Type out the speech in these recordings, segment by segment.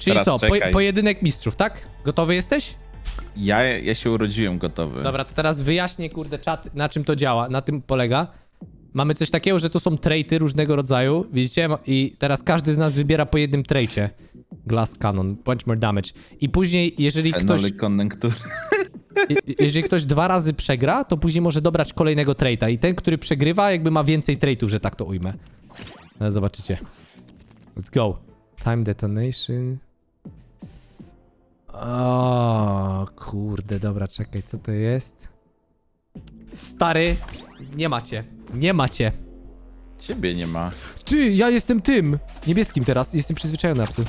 Czyli Teraz co, po, czekaj. pojedynek mistrzów, tak? Gotowy jesteś? Ja, ja się urodziłem gotowy. Dobra, to teraz wyjaśnię, kurde, czat, na czym to działa, na tym polega. Mamy coś takiego, że to są traity różnego rodzaju, widzicie? I teraz każdy z nas wybiera po jednym traicie. Glass Cannon, punch more damage. I później, jeżeli ktoś, je- jeżeli ktoś dwa razy przegra, to później może dobrać kolejnego traita. I ten, który przegrywa, jakby ma więcej traitów, że tak to ujmę. Ale zobaczycie. Let's go. Time detonation. O, kurde, dobra, czekaj, co to jest? Stary, nie macie. Nie macie. Ciebie nie ma. Ty, ja jestem tym! Niebieskim teraz, jestem przyzwyczajony absol.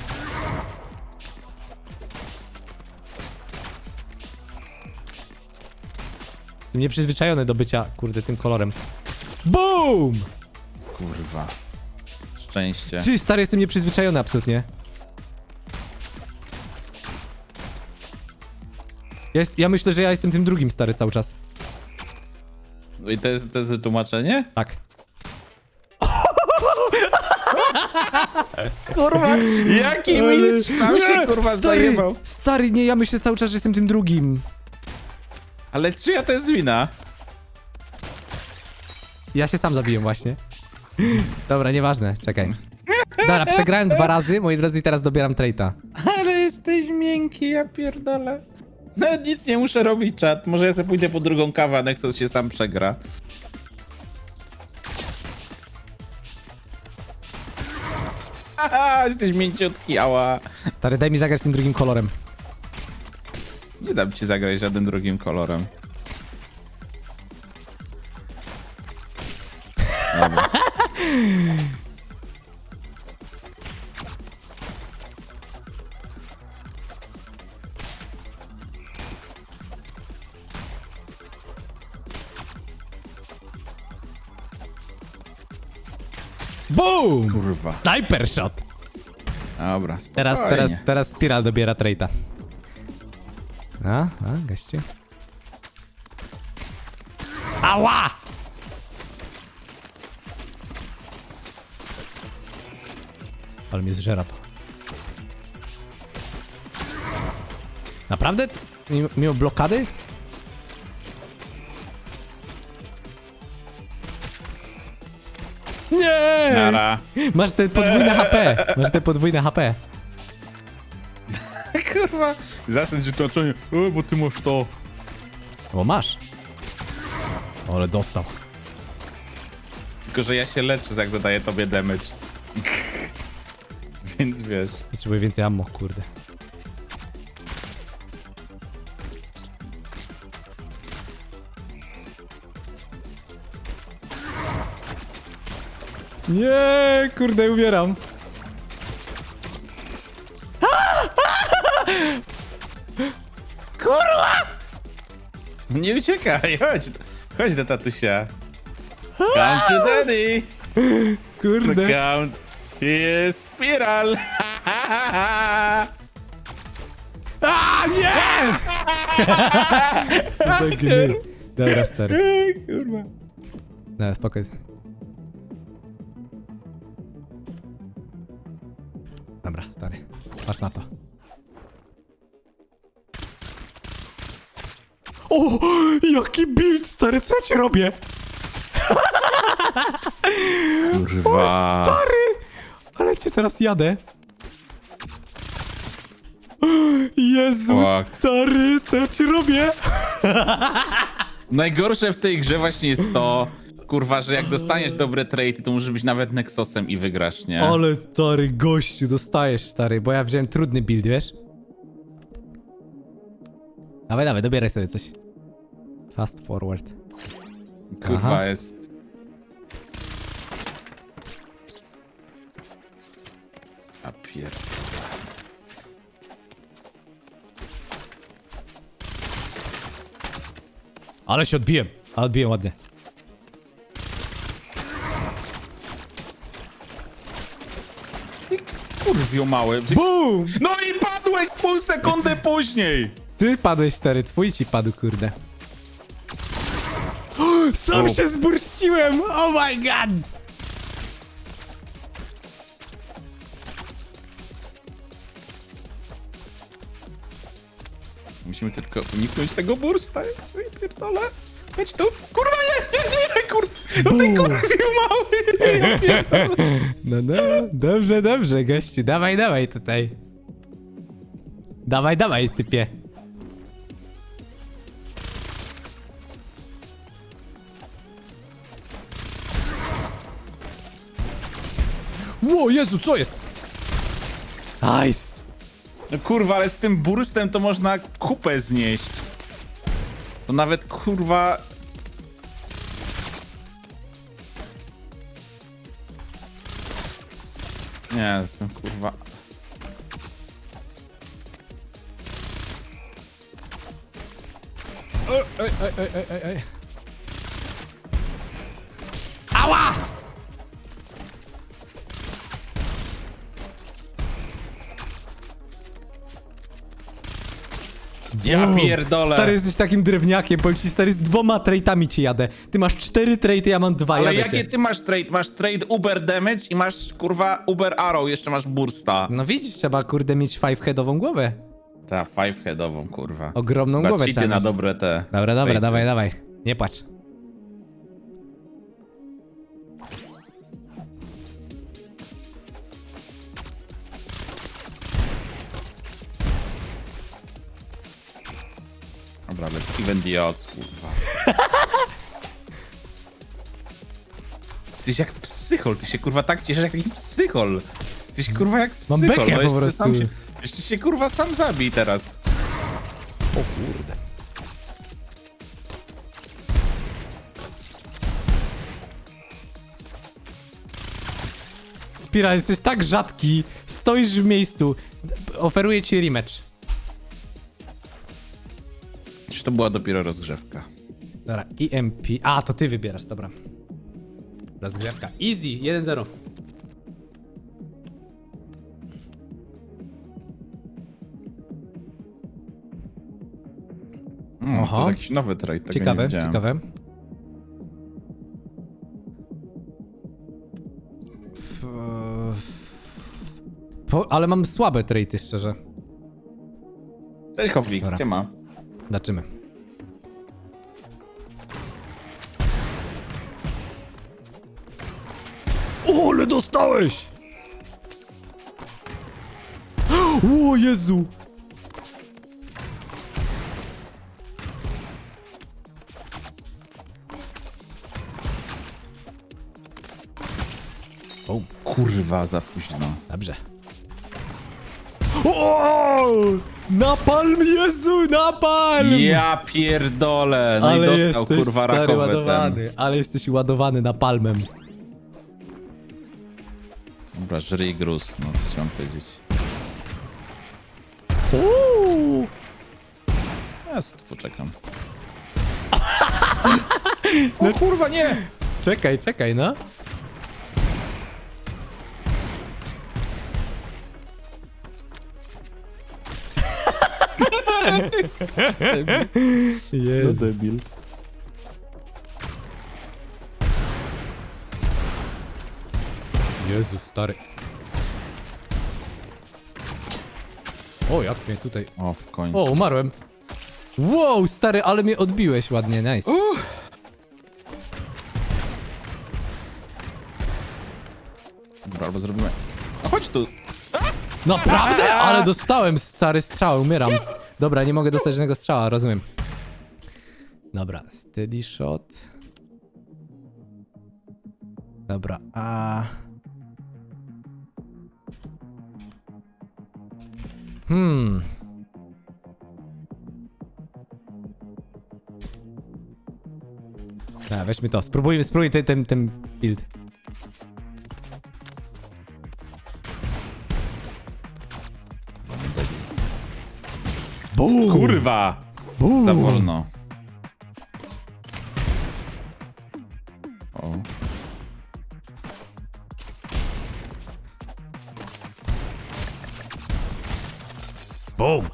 Jestem nieprzyzwyczajony do bycia, kurde, tym kolorem. BOOM! Kurwa. Szczęście. Ty, stary, jestem nieprzyzwyczajony absolutnie. Ja, jest, ja myślę, że ja jestem tym drugim, stary, cały czas. No I to jest, to jest wytłumaczenie? Tak. Kurwa, jaki mistrz tam się kurwa stary, zajebał. stary, nie, ja myślę cały czas, że jestem tym drugim. Ale czyja to jest wina? Ja się sam zabiłem właśnie. Dobra, nieważne, czekaj. Dobra, przegrałem dwa razy, moi drodzy, i teraz dobieram traita. Ale jesteś miękki, ja pierdolę. No nic nie muszę robić, czat. Może ja sobie pójdę po drugą kawę, Nexus się sam przegra. Haha, jesteś mięciutki, ała. Stary, daj mi zagrać tym drugim kolorem. Nie dam ci zagrać żadnym drugim kolorem. Kurwa. Sniper shot! Dobra, spokojnie. Teraz, teraz, teraz Spiral dobiera traita. A, a, gaście. Ała! Ale mnie zżera to. Naprawdę? Mimo, mimo blokady? Nara. Masz te podwójne HP. Masz te podwójne HP. Kurwa. Zacznę ci tłumaczenie. O, bo ty masz to. O, masz. O, ale dostał. Tylko, że ja się leczę, jak zadaję tobie damage. Więc wiesz. Potrzebuję więcej ammo, kurde. Nie, kurde, umieram. Nie uciekaj, chodź. Chodź do tatusia. Count to daddy. Kurde. Count. Jest spiral. A, nie! Co za gny. Dobra, stary. Kurwa. No, spokojnie. Dobra, stary. Patrz na to. O! Jaki build, stary, co ja ci robię? Kurwa. Stary! Ale cię teraz jadę. Fuck. stary, co ja ci robię? Najgorsze w tej grze właśnie jest to, kurwa, że jak dostaniesz dobre trade, to możesz być nawet Nexusem i wygrasz, nie? Ale stary, gościu, dostajesz, stary, bo ja wziąłem trudny build, wiesz? Dawaj, dawaj, dobieraj sobie coś. Fast forward. Kurwa Aha. jest... A pier... Ale się odbiłem. Ale odbiłem ładnie. Kurwio mały. Bum! No i padłeś pół sekundy później! Ty padłeś stary, twój ci padł, kurde. Sam się zburściłem! Oh my god! Musimy tylko uniknąć tego bursta. Ej, pierdolę. Chodź tu. Kurwa nie! No ty kurwił mały. Ja pierdolę. No, no, dobrze, dobrze, gościu, dawaj, dawaj tutaj. Dawaj, dawaj, typie. Ło, Jezu, co jest? Nice. No kurwa, ale z tym burstem to można kupę znieść. To nawet kurwa... Nie, jestem kurwa... Ej, ej, ej, ej, ej, ej. Ja pierdolę. Stary, jesteś takim drewniakiem, powiem ci, stary, z dwoma traitami ci jadę. Ty masz cztery traity, ja mam dwa, Ale jadę jakie cię. ty masz trade? Masz trade Uber Damage i masz kurwa Uber Arrow, jeszcze masz bursta. No widzisz, trzeba, kurde, mieć five-headową głowę. Ta five headową kurwa. Ogromną Chyba głowę cheaty trzeba na mieć. dobre te. Dobra, dobra, dawaj, dawaj. Nie płacz. Dobra, ale Steven Dios, kurwa. Jesteś jak psychol, ty się kurwa tak cieszysz jak taki psychol. Jesteś kurwa jak psychol. Mam bekę no po jeszcze prostu. Sam się, jeszcze się kurwa sam zabij teraz. O kurde. Spira, jesteś tak rzadki. Stoisz w miejscu. Oferuję ci rematch. To była dopiero rozgrzewka? Dobra, EMP. A, to ty wybierasz, dobra. Rozgrzewka. Easy, 1-0. Mm, Aha. to jest jakiś nowy trade, tego nie Ciekawe, widziałem. ciekawe. F- Po, ale mam słabe traity, szczerze. Cześć Hoflik, Dobra. ma. Zobaczymy. O, ale dostałeś! O Jezu! O kurwa, za późno. Dobrze. O! Napalm, Jezu, napalm! Ja pierdolę, no i dostał jesteś, kurwa stary, ładowany, ten. Ale jesteś ładowany napalmem. Dobra, żryj gruz, no co chciałem powiedzieć. Uuu. Ja sobie tu poczekam. No kurwa, nie! Czekaj, czekaj, no. Jezu. debil. Jezu, stary. O, jak mnie tutaj... O, w końcu. O, umarłem. Wow, stary, ale mnie odbiłeś ładnie, nice. Dobra, albo zrobimy... No chodź tu! Naprawdę? Ale dostałem stary strzał, umieram. Dobra, nie mogę dostać żadnego strzała, rozumiem. Dobra, steady shot. Dobra, a... Hmm. A, weźmy to, spróbujmy, spróbuj ten, ten, ten build. Boom! Kurwa! Boom! Za wolno. O. Boom!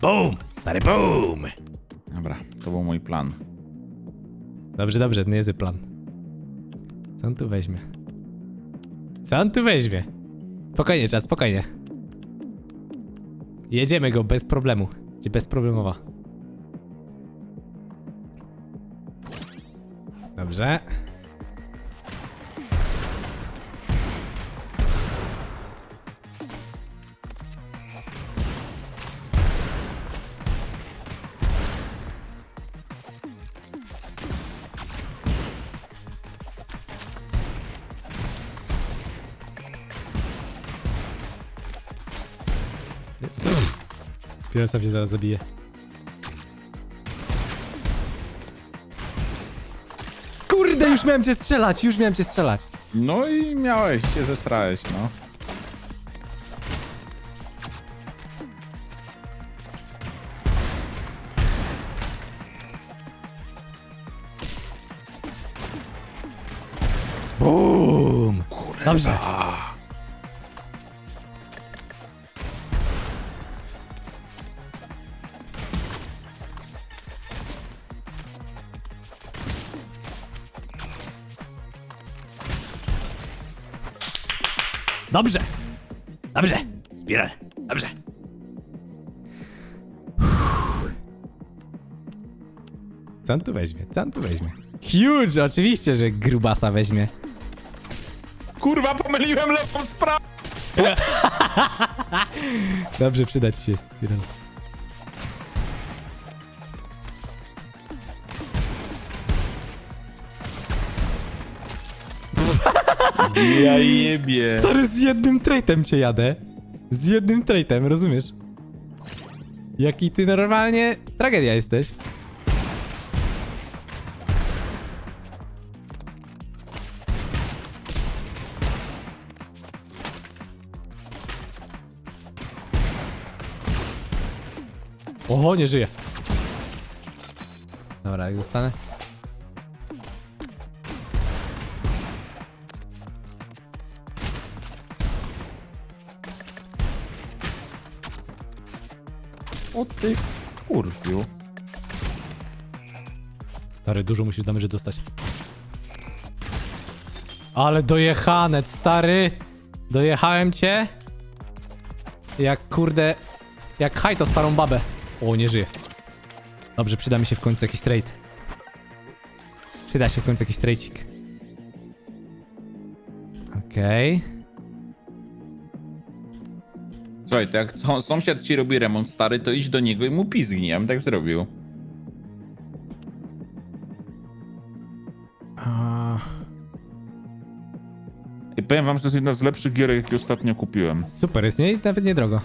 Boom! Stary boom! Dobra, to był mój plan. Dobrze, dobrze, niezły plan. Co on tu weźmie? Co on tu weźmie? Spokojnie, czas, spokojnie. Jedziemy go bez problemu. Czyli bezproblemowa. Dobrze. Piesa się zaraz zabije. Kurde, już miałem cię strzelać, już miałem cię strzelać. No i miałeś się zesrałeś, no. Boom! Dobrze. Dobrze. Dobrze. Spiral. Dobrze. Co on tu weźmie? Co on tu weźmie? Huge! Oczywiście, że grubasa weźmie. Kurwa, pomyliłem lewą sprawę! Dobrze, przydać się spiral. Ja jebie. Stary, z jednym traitem cię jadę. Z jednym traitem, rozumiesz? Jaki ty normalnie tragedia jesteś. Oho, nie żyje. Dobra, jak zostanę. O ty kurwiu. Stary, dużo musisz damage dostać. Ale dojechanec, stary! Dojechałem cię. Jak kurde... Jak hajto starą babę. O, nie żyje. Dobrze, przyda mi się w końcu jakiś trade. Przyda się w końcu jakiś trade'cik. Okej. Słuchaj, to jak są- sąsiad ci robi remont stary, to idź do niego i mu pizgnie. Ja bym tak zrobił. A, I powiem wam, że to jest jedna z lepszych gier, jakie ostatnio kupiłem. Super, jest nie? I Nawet niedrogo.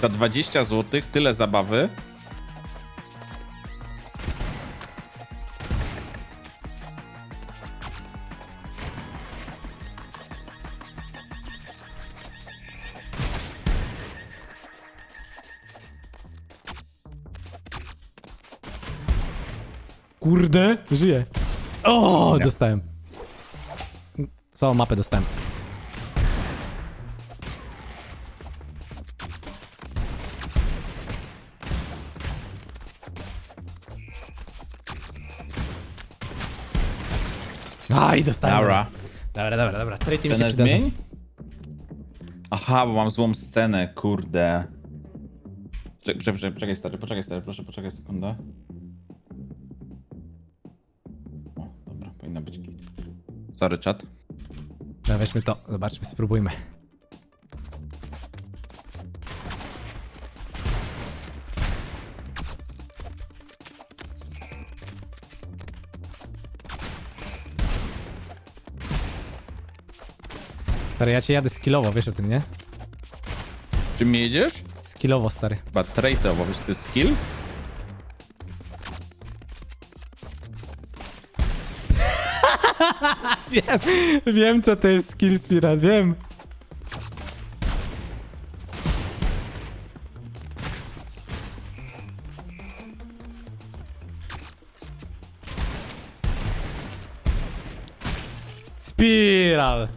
Za 20 zł, tyle zabawy. Żyje. O, dostałem. Całą mapę dostałem. Aj, dostałem. Dobra. Dobra, dobra, dobra. Trade mi się przydadzą. zmień? Aha, bo mam złą scenę, kurde. Czekaj, czekaj, czekaj stary, poczekaj stary, proszę, poczekaj sekundę. Sorry, czat. Dobra, weźmy to. Zobaczmy, spróbujmy. Stary, ja cię jadę skillowo, wiesz o tym, nie? Czym jedziesz? Skillowo, stary. Chyba tradeowo, wiesz, to jest skill? Wiem, wiem co to jest skill spiral, wiem. Spiral.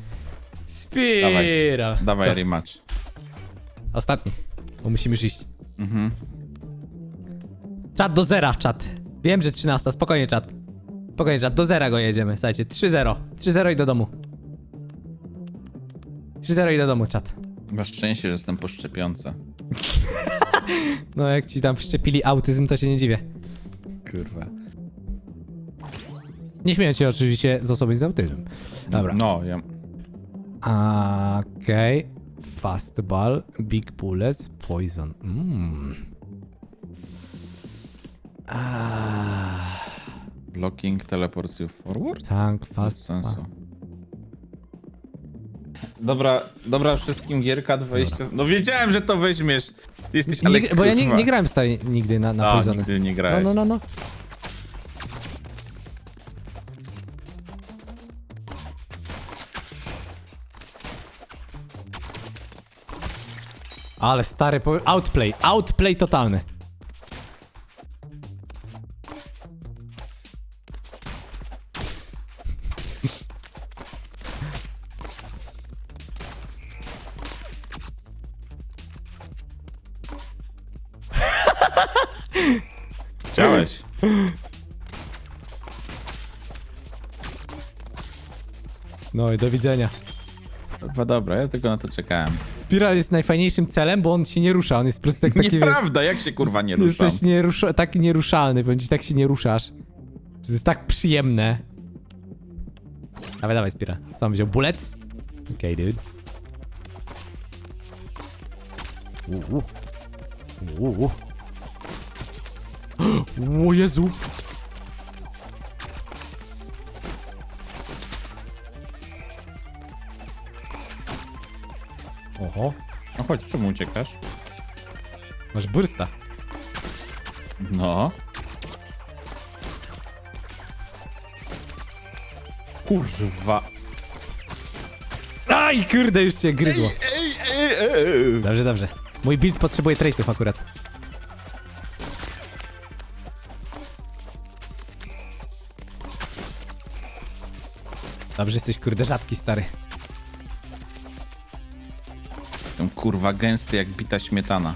Spiral. Dawaj Co? rematch. Ostatni, bo musimy już iść. Mhm. Czat do zera, czat. Wiem, że 13, spokojnie czat. Spokojnie czat, do zera go jedziemy, słuchajcie, 3-0. 3-0 i do domu. 3-0 i do domu, czat. Masz szczęście, że jestem po szczepionce. No jak ci tam wszczepili autyzm, to się nie dziwię. Kurwa. Nie śmieję się oczywiście z osoby z autyzmem. Dobra. No, ja... Okej. Fastball, Big Bullets, Poison. Mmm. Ah, Blocking teleports you forward? tank, Bez fast. sensu. Dobra, dobra wszystkim gierka 20... No wiedziałem, że to weźmiesz. Ty jesteś ale Nie, bo ja nie, kurwa. nie grałem stary nigdy na, na A, Poisony. nigdy nie No, grałeś. no, no, no. Ale stary, po- outplay, outplay totalny. No i do widzenia. Dobra, dobra, ja tylko na to czekałem. Spiral jest najfajniejszym celem, bo on się nie rusza, on jest po prostu tak taki... Nieprawda, jak się kurwa nie ruszam? Jesteś nierusza, taki nieruszalny, ci, tak się nie ruszasz. To jest tak przyjemne. Dawaj, dawaj, Spira. Co on wziął? Bullets? Okej, okay, dude. Uuu. Uuu. O Jezu! Oho, No chodź, czemu uciekasz? masz bursta. No. Kurwa. Aj, kurde, już cię gryzło. Ej, ej, ej. Dobrze, dobrze. Mój build potrzebuje traitów akurat. Dobrze, jesteś kurde rzadki, stary. Kurwa gęsty jak bita śmietana.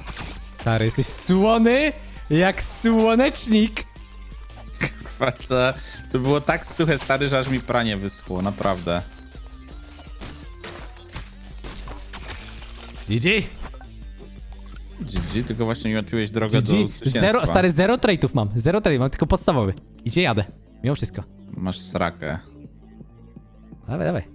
Stary, jesteś słony jak słonecznik. Kurwa, co? To było tak suche, stary, że aż mi pranie wyschło, naprawdę. GG. GG, tylko właśnie mi otwiłeś drogę do GG. zwycięstwa. Zero, stary, zero traitów mam. Zero traitów, mam tylko podstawowy. Idzie, jadę. Mimo wszystko. Masz srakę. Dawaj, dawaj.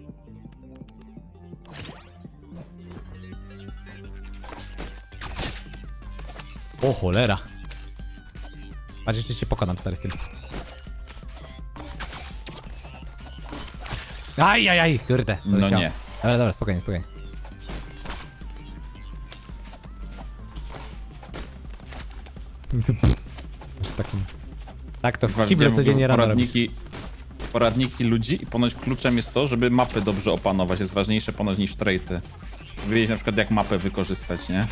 O cholera. Patrz, jeszcze cię pokonam, stary, z tym. Aj, aj, aj, kurde. No nie. Dobra, dobra, spokojnie, spokojnie. Taką... Tak to w kible codziennie rano robisz. poradniki, poradniki ludzi i ponoć kluczem jest to, żeby mapy dobrze opanować. Jest ważniejsze ponoć niż traity. Wiedzieć na przykład jak mapę wykorzystać, nie?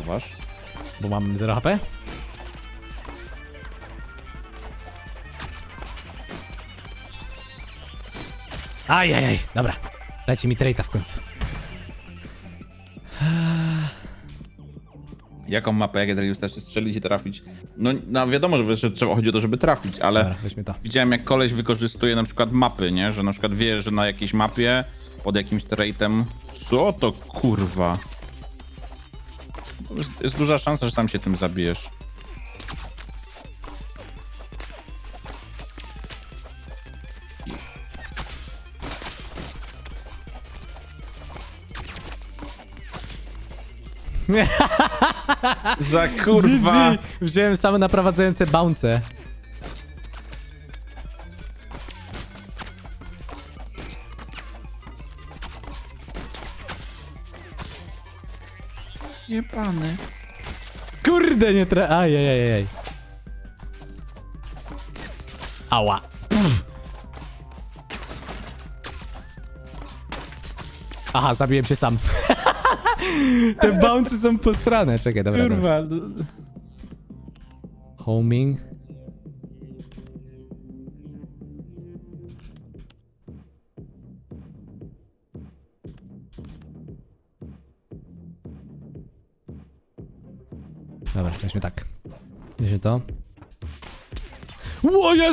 Chowasz? Bo mam 0 HP? Ajajaj, dobra. Dajcie mi traita w końcu. Jaką mapę, jak wystarczy strzelić i trafić? No, no wiadomo, że że trzeba chodzi o to, żeby trafić, ale Dobra, weźmy to. widziałem jak koleś wykorzystuje na przykład mapy, nie? Że na przykład wie, że na jakiejś mapie pod jakimś traitem... Co to kurwa? Jest duża szansa, że sam się tym zabijesz. Za kurwa! GG! Wziąłem same naprowadzające bounce. Jebany. Kurde, nie tra... Ajajajaj. Ała. Aha, zabiłem się sam. Te bouncy są posrane. Czekaj, dobra. dobra. Kurwa. Homing.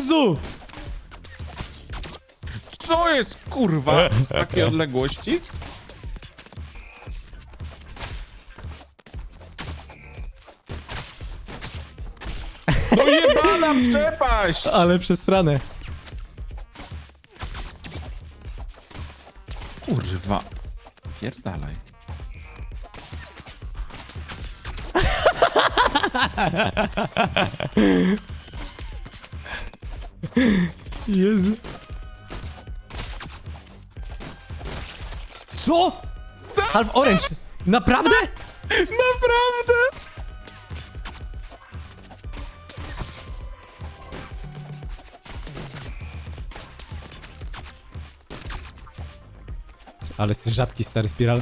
Jezu! Co jest, kurwa, z takiej odległości? No jebana przepaść! Ale przesrane. Kurwa. Pierdalaj. Jezu. Co? Half Orange. Naprawdę? Naprawdę? Ale jesteś rzadki, stary spiral.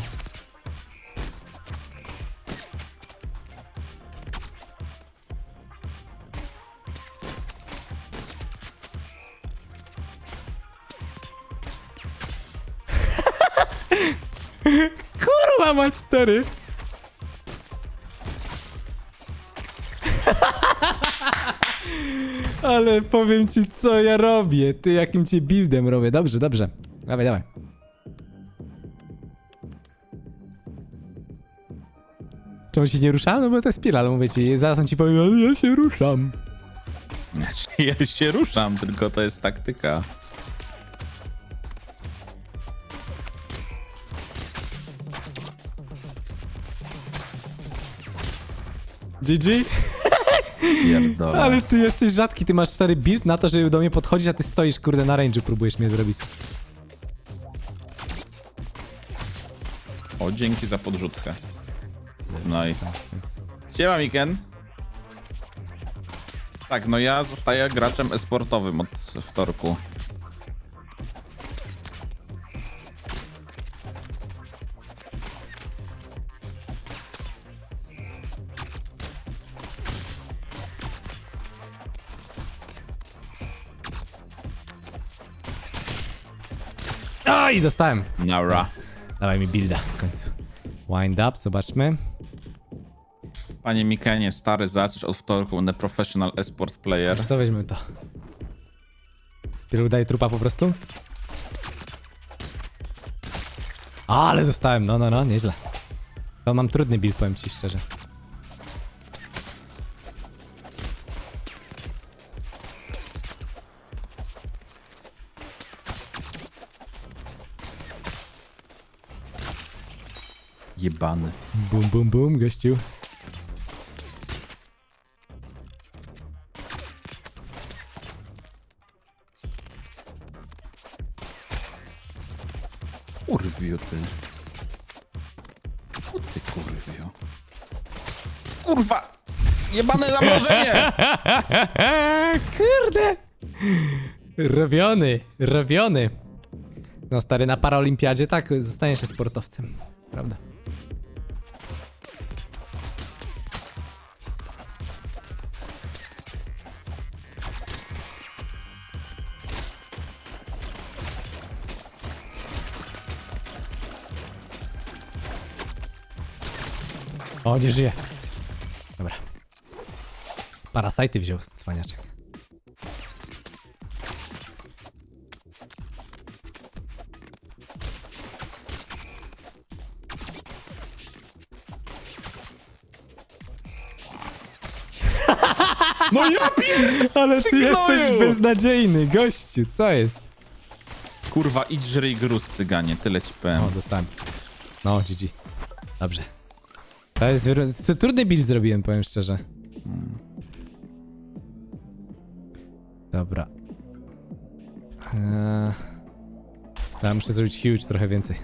Kurwa mać, stary. Ale powiem ci, co ja robię. Ty, jakim cię buildem robię. Dobrze, dobrze. Dawaj, dawaj. Czemu się nie ruszałem? No bo to jest spiral, mówię ci. Zaraz on ci powie, ja się ruszam. Znaczy, ja się ruszam, tylko to jest taktyka. GG? Pierdolę. Ale ty jesteś rzadki, ty masz stary build na to, żeby do mnie podchodzić, a ty stoisz, kurde, na range'u próbujesz mnie zrobić. O, dzięki za podrzutkę. Nice. Siema, Miken. Tak, no ja zostaję graczem esportowym od wtorku. Aj, dostałem. Nara. Dawaj mi builda w końcu. Wind up, zobaczmy. Panie Mikenie, stary, zacząć od wtorku, będę professional esport player. Wiesz co, weźmy to. Spiral daje trupa po prostu? Ale dostałem, no, no, no, nieźle. To mam trudny build, powiem ci szczerze. Jebany. Bum, bum, bum, gościu. Kurwiu ty. O ty kurwiu. Kurwa! Jebane zamrożenie! Kurde! Robiony, robiony. No stary, na paraolimpiadzie tak, zostaniesz sportowcem. Prawda? O, nie żyje. Dobra. Parasajty wziął, cwaniaczek. No ja pier... Ale ty gnoju! jesteś beznadziejny, gościu, co jest? Kurwa, idź żryj gruz, cyganie, tyle ci powiem. O, dostałem. No, GG. Dobrze. To jest... to Trudny build zrobiłem, powiem szczerze. Dobra. Eee... Ja muszę zrobić huge trochę więcej.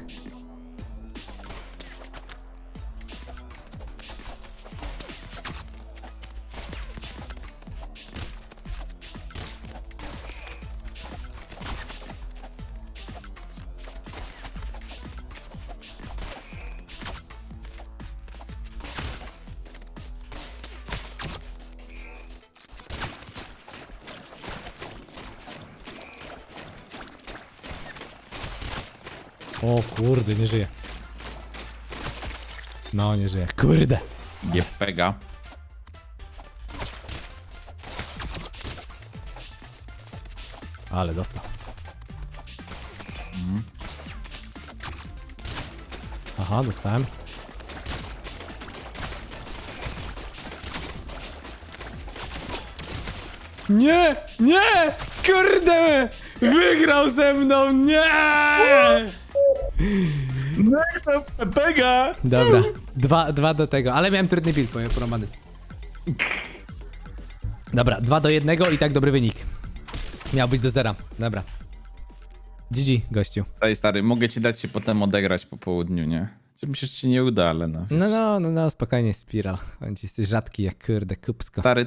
Żyje. Kurde. Nie pega. Ale dostał. Aha, dostałem. Nie! Nie! Kurde! Wygrał ze mną! Nie! Nexus Pega! Dobra, dwa, dwa do tego, ale miałem trudny build, powiem poromany. Dobra, dwa do jednego i tak dobry wynik. Miał być do zera, dobra. GG, gościu. Słuchaj stary, mogę ci dać się potem odegrać po południu, nie? Czy mi się ci nie uda, ale no. No, no, no, no, spokojnie, Spiral. On ci jesteś rzadki jak kurde, kupsko. Stary,